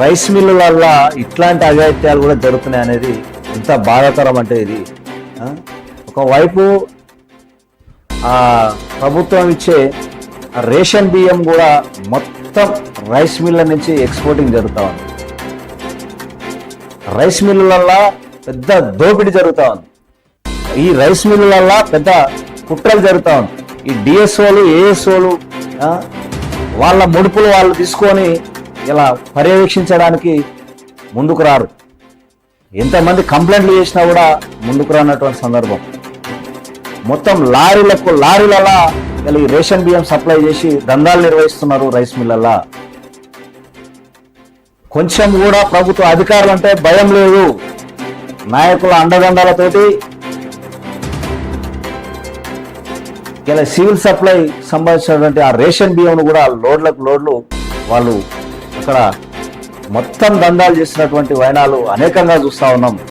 Rice మిల్లులల్ల ఇట్లాంటి అఘాయిత్యాలు కూడా జరుగుతున్నాయి అనేది ఎంత బాధాకరం అంటే ఇది. ఒకవైపు ఆ ప్రభుత్వం ఇచ్చే రేషన్ బియ్యం కూడా మొత్తం రైస్ మిల్ల నుంచి ఎక్స్పోర్టింగ్ జరుగుతూ ఉంది. రైస్ మిల్లులల్లో పెద్ద దోపిడీ జరుగుతూ ఉంది. ఈ రైస్ మిల్లులల్లో పెద్ద కుట్రలు జరుగుతూ ఉంది. ఈ డిఎస్ఓలు ఏఎస్ఓలు వాళ్ళ ముడుపులు వాళ్ళు తీసుకొని ఇలా పర్యవేక్షించడానికి ముందుకు రారు. ఎంతమంది కంప్లైంట్లు చేసినా కూడా ముందుకు రానటువంటి సందర్భం. మొత్తం లారీలకు లారీలలా ఇలా ఈ రేషన్ బియ్యం సప్లై చేసి దందాలు నిర్వహిస్తున్నారు రైస్ మిల్లల్లా. కొంచెం కూడా ప్రభుత్వ అధికారులు అంటే భయం లేదు. నాయకుల అండదండాలతోటి ఇలా సివిల్ సప్లై సంబంధించినటువంటి ఆ రేషన్ బియ్యం కూడా లోడ్లకు లోడ్లు వాళ్ళు అక్కడ మొత్తం దందాలు చేసినటువంటి వైనాలు అనేకంగా చూస్తా ఉన్నాం.